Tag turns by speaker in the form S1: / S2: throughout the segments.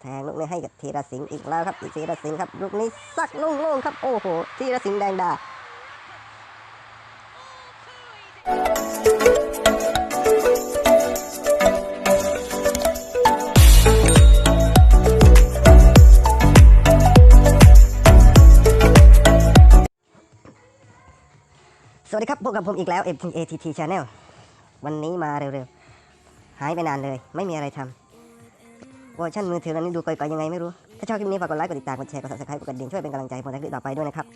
S1: แทงลูกนี้ให้กับธีรสิงห์อีกแล้วครับธีรสิงห์ครับลูกนี้ซักโล่งๆครับโอ้โหธีรสิงห์แดงดาสวัสดีครับพบกับผมอีกแล้ว MTATT Channel วันนี้มาเร็วๆ หายไปนานเลย ไม่มีอะไรทำเวอร์ชันมือถือตอนนี้ดูก่อยๆยังไงไม่รู้ ถ้าชอบคลิปนี้ฝากกดไลค์กดติดตามกดแชร์กด subscribe กดกระดิ่งช่วยเป็นกำลังใจผมในคลิปต่อไปด้วยนะครับ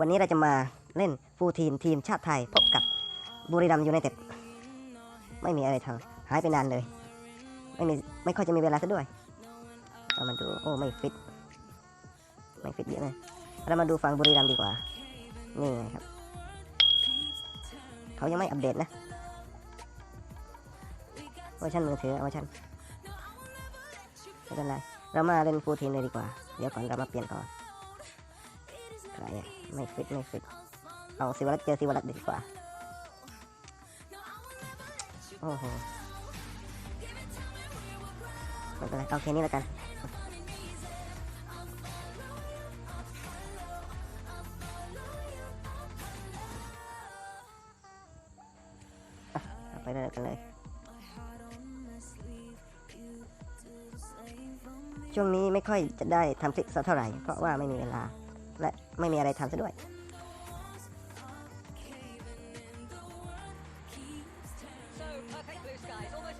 S1: วันนี้เราจะมาเล่นฟูลทีมทีมชาติไทยพบกับบุรีรัมย์ยูไนเต็ดไม่มีอะไรทำหายไปนานเลย ไม่มีไม่ค่อยจะมีเวลาซะด้วยเรามาดูโอ้ไม่ฟิตไม่ฟิตเยอะเลยเรามาดูฝั่งบุรีรัมย์ดีกว่านี่ครับ เขายังไม่อัปเดตนะ เวอร์ชันมือถือเวอร์ชันไม่เป็นไรเรามาเล่นฟูลทีมเลยดีกว่า เดี๋ยวก่อนเรามาเปลี่ยนก่อนอะไม่ฟิตไม่ฟิตเอาสิวรัตน์เจอสิวรัตน์ดีกว่า โอ้โหไม่เป็นไรเอาแค่นี้แล้วกันไปเลยกันเลย ช่วงนี้ไม่ค่อยจะได้ทำคลิปสักเท่าไหร่ เพราะว่าไม่มีเวลา และไม่มีอะไรทำซะด้วย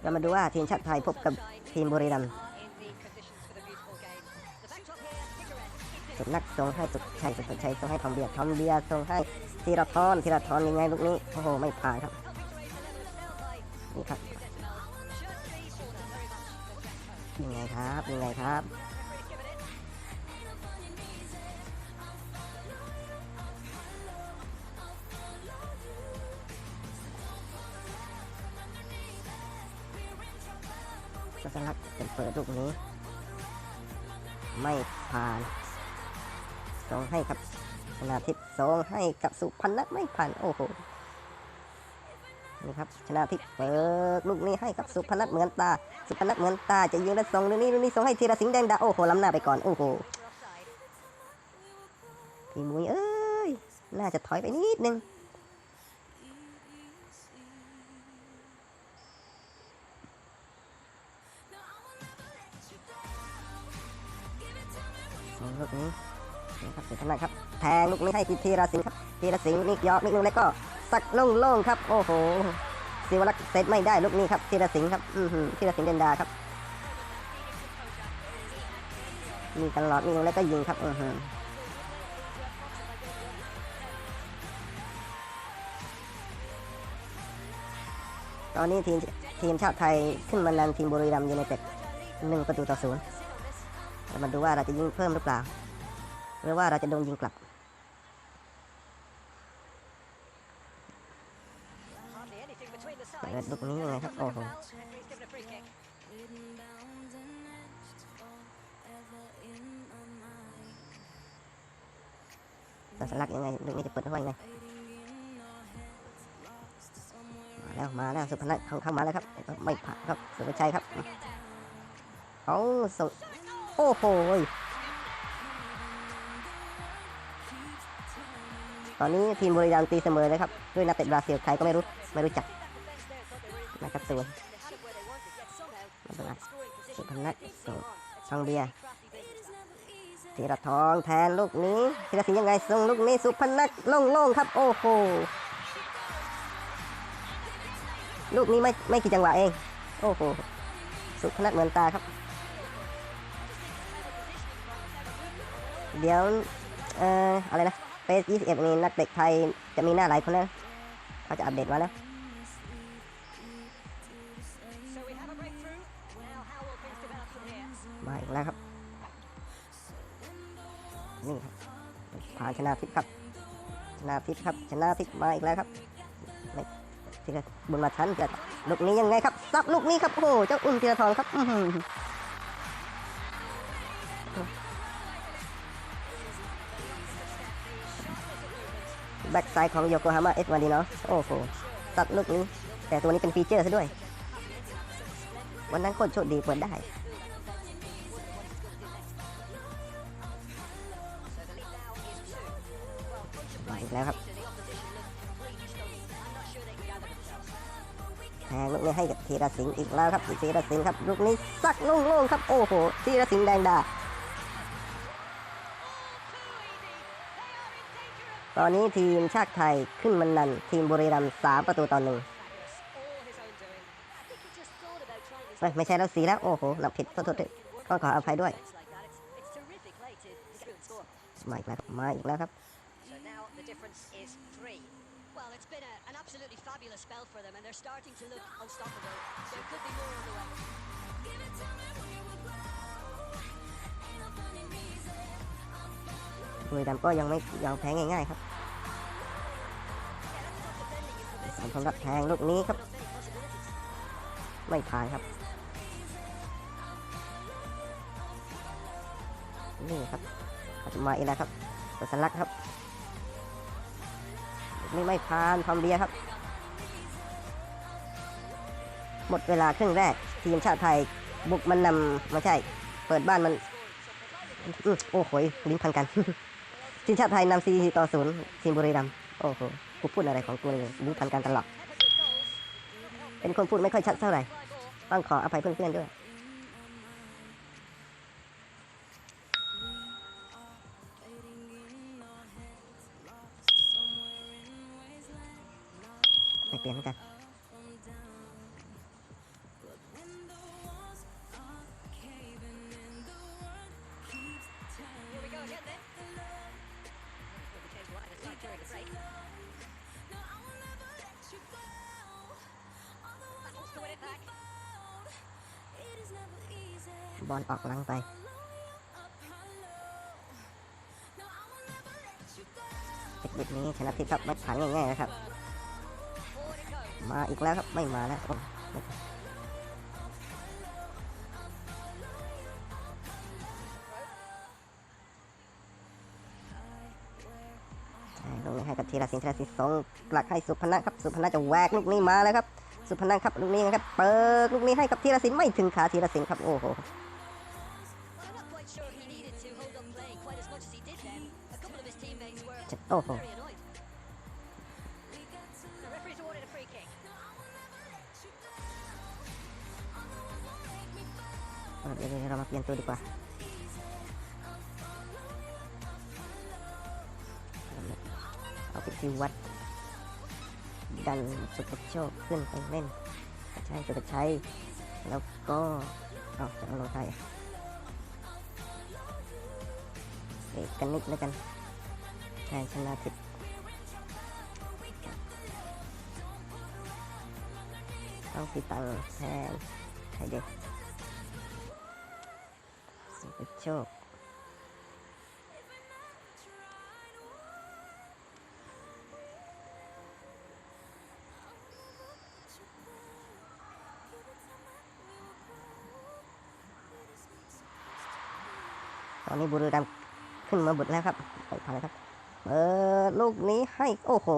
S1: เรามาดูว่าทีมชาติไทยพบกับทีมบุรีรัมย์
S2: in the conditions for the beautiful game. The backdrop here, Pickering,
S1: สุดนักส่งให้สุดชัยสุดชัยส่งให้ทอมเบียร์ทอมเบียร์ส่งให้ธีรทรธีรทรยังไงลูกนี้โอ้โหไม่ผ่านครับนี่ครับ ยังไงครับยังไงครับสัสลักเป็นเปิดลูกนี้ ไม่ผ่านส่งให้ครับชนาทิพย์ส่งให้กับสุพรรณไม่ผ่านโอ้โห นี่ครับชนาทิพย์เปิดลูกนี้ให้กับสุพรรณเหมือนตา สุพรรณเหมือนตาจะยิงแล้วส่งลูกนี้ลูกนี้ส่งให้ธีรสิงห์แดงดาโอ้โหล้ำหน้าไปก่อนโอ้โหพี่มุ้ยเอ้ยน่าจะถอยไปนิดนึงลูกนี้นะครับเสร็จแล้วนะครับแทงลูกนี้ให้ทีรสิงห์ครับทีรสิงห์นี่ยอกนิดนึงแล้วก็ สักโล่งๆครับ โอ้โหศิวรักษ์เซตไม่ได้ลูกนี้ครับทีรสิงห์ครับอือหือทีรสิงห์เดนดาครับ มีตลอดนี่ลงแล้วก็ยิงครับอือหือตอนนี้ทีมทีมชาติไทยขึ้นมานำทีมบุรีรัมย์ยูไนเต็ดหนึ่งประตูต่อศูนย์มาดูว่าเราจะยิงเพิ่มหรือเปล่า หรือว่าเราจะโดนยิงกลับ
S2: between the
S1: เลูกนี้ยังไงครับ โอ้โห
S2: ตั
S1: สลักยังไงลูกนี้จะเปิดไว้ยังไงมาแล้วมาแล้วสุพนัทเข้ามาแล้วครับ ไม่ผ่านครับสุภชัยครับเอาสุโอ้โหตอนนี้ทีมบรีรัมย์ตีเสมอเลยครับ ด้วยนักเตะบราซิลใครก็ไม่รู้ ไม่รู้จัก นะครับตัวม่เป็นไร
S2: scoring position
S1: สุพนัทส่งช่องเบียร์
S2: Crafty business.
S1: ธีรทองแทนลูกนี้ธีรศิลป์ยังไงส่งลูกนี้สุพนัทโล่งๆครับ โอ้โหลูกนี้ไม่ไม่กี่จังหวะเอง โอ้โหสุพนัทเหมือนตาครับ เดี๋ยวเอ่ออะไรนะเฟส21มีนักเตะไทยจะมีหน้าหลายคนแล้วเขาจะอัปเดตมาแล้ว นี่ครับผ่านชนะทิพย์ครับชนะทิพย์ครับชนะทิพย์มาอีกแล้วครับไม่ที่ก็บุญมาทันจะลูกนี้ยังไงครับซับลูกนี้ครับโอ้เจ้าอุ่นธีรทองครับอืแบ็กไซด์ของโยโกฮาม่าเอสมาดีเนาะโอ้โหซัดลูกนี้ แต่ตัวนี้เป็นฟีเจอร์ซะด้วย วันนั้นโคตรโชคดีเปิดได้ แทงลูกนี้ให้กับธีรสิงห์อีกแล้วครับธีรสิงห์ครับลูกนี้สักลุ่งๆครับโอ้โหธีรสิงห์แดงดา ตอนนี้ทีมชาติไทยขึ้นมันนันทีมบุรีรัมย์สามประตูต่อหนึ่งไม่ใช่แล้วสีแล้วโอ้โหหลับผิดโทษโทษด้วยก็ขออภัยด้วยมาอีกแล้วมาอีกแล้วครับ
S2: So now the difference is three. Well, it's been a, an absolutely fabulous spell for them, and they're starting to look unstoppable. There could be more on the way.
S1: บุรีรัมย์ก็ยังไม่ยอมแพ้ง่ายๆครับสำหรับแทงลูกนี้ครับ ไม่ผ่านครับ นี่ครับเขาจะมาอีกแล้วครับสัญลักษณ์ครับ นี่ไม่ผ่านทอมเบียครับ หมดเวลาครึ่งแรก ทีมชาติไทย บุกมันนำไม่ใช่ เปิดบ้านมันอโอ้โหยลิ้นพันกัน ทีมชาติไทยนำซีต่อศูนย์ทีมบุรีรัมย์โอ้โหกูพูดอะไรของกูเลยลิ้นพันกันตลอดเป็นคนพูดไม่ค่อยชัดเท่าไหร่ต้องขออภัยเพื่อนๆด้วย
S2: Battles to win it back.
S1: บอลออกหลังไปเทคนิคนี้ชนะทิพย์ครับไม่ผ่านง่ายๆนะครับ มาอีกแล้วครับไม่มาแล้วโอ้ใช่ลูกนี้ให้กับธีรศิลป์ธีรศิลป์ส่งหลักให้สุพนัทครับ สุพนัทจะแหวกลูกนี้มาแล้วครับ สุพนัทครับลูกนี้นะครับ เปิดลูกนี้ให้กับธีรศิลป์ไม่ถึงขาธีรศิลป์ครับ โอ้โห
S2: Well, I'm not quite
S1: คขึ้นไปเล่นใช่สุภชัยแล้วก็เอาจะเอาลงไทยเอกกันนิดแล้วกันแทนชนะทิพย์ต้องสีตังแทนใครเด็ก สุภโชค ตอนนี้บุรีรัมย์ขึ้นมาบุดแล้วครับไปผ่านแล้วครับเปิดลูกนี้ให้โอ้โห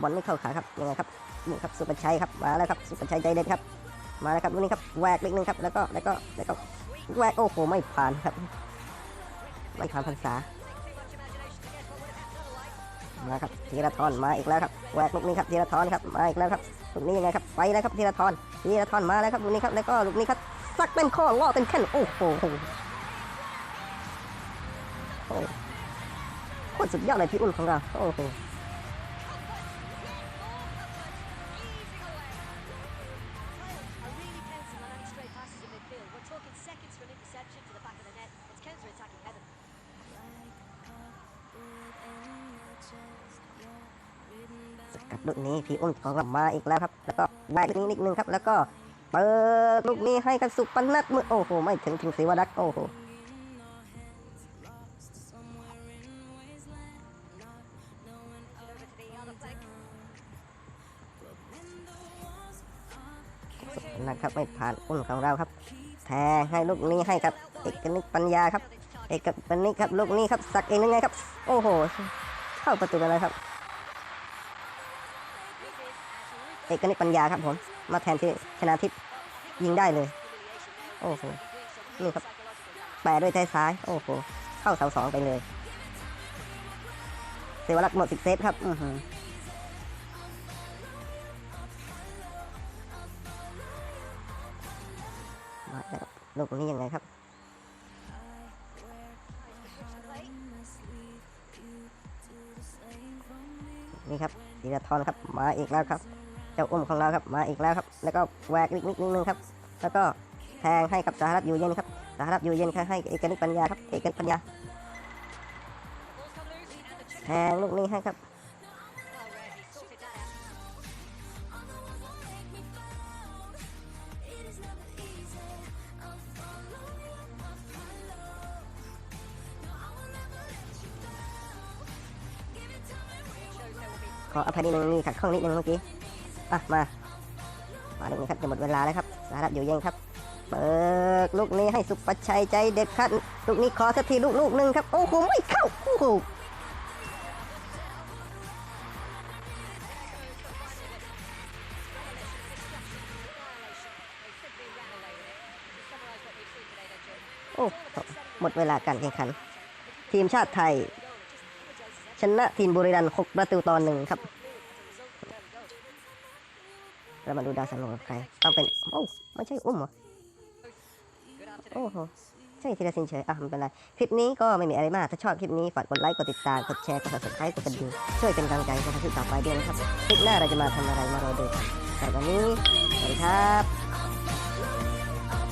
S1: บอลไม่เข้าขาครับยังไงครับนี่ครับสุประชัยครับมาแล้วครับสุประชัยใจเด็ดครับ มาแล้วครับลูกนี้ครับแหวกเล็กนึงครับแล้วก็แล้วก็แล้วก็ แหวกโอ้โห ไม่ผ่านครับ ไม่ผ่านภาษา มาครับธีรทรมาอีกแล้วครับแหวกลูกนี้ครับธีรทรครับ มาอีกแล้วครับลูกนี้ยังไงครับไปแล้วครับธีรทรธีรทรมาแล้วครับลูกนี้ครับ แล้วก็ลูกนี้ครับซักเป็นข้อล่อเป็นแค่นโอ้โหโคตรสุดยอดเลยพี่อุ่นของเรา โอ้โห กัดลูกนี้พี่อุ่นของเรามาอีกแล้วครับ แล้วก็แหวกลูกนี้นิดนึงครับ แล้วก็เปิดลูกนี้ให้กับสุพนัทมือโอ้โหไม่ถึงถึงศิวรักษ์โอ้โหนะครับไม่ผ่านอุ่นของเราครับ แทงให้ลูกนี้ให้กับ เอกนิกปัญญาครับ เอกนิกครับลูกนี้ครับสักเองยังไงครับ โอ้โห เข้าประตูไปแล้วครับ เอกนิกปัญญาครับผม มาแทนที่ชนะทิพย์ยิงได้เลย โอ้โห นี่ครับ แปะด้วยท้ายซ้าย โอ้โห เข้าเสาสองไปเลย เสวรักษ์หมดสิบเซตครับ อือหือมาแล้วครับลูกนี้ยังไงครับนี่ครับธีรทรครับ มาอีกแล้วครับ เจ้าอุ้มของเราครับมาอีกแล้วครับ แล้วก็แหวกนิดนิดนึงครับ แล้วก็แทงให้กับสหรัฐอยู่เย็นครับสหรัฐอยู่เย็นให้เอกนิตปัญญาครับเอกนิตปัญญาแทงลูกนี้ให้ครับขออภัยนิดนึงมีขัดข้องนิดนึงเมื่อกี้ อะมา มาลูกนี้ครับจะหมดเวลาแล้วครับสหรัฐอยู่เย็นครับเปิดลูกนี้ให้สุปชัยใจเด็ดครับลูกนี้ขอสักทีลูกลูกหนึ่งครับโอ้โหไม่เข้าโอ้โหโอ้หมดเวลาการแข่งขัน ทีมชาติไทย ชนะทีมบุรีรัมย์6ประตูต่อหนึ่งครับ เรามาดูดาวสันโลกับใครต้องเป็นโอ้ไม่ใช่อุ้มเหรอโอ้โหใช่ทีละสินเฉยอะไม่เป็นไร คลิปนี้ก็ไม่มีอะไรมาก ถ้าชอบคลิปนี้ฝากกดไลค์ กดติดตาม กดแชร์ กด subscribe กดกระดิ่งช่วยเป็นกำลังใจในการทำคลิปต่อไปด้วยนะครับ คลิปหน้าเราจะมาทำอะไรมารอดูกันแต่วันนี้สวัสดีครับ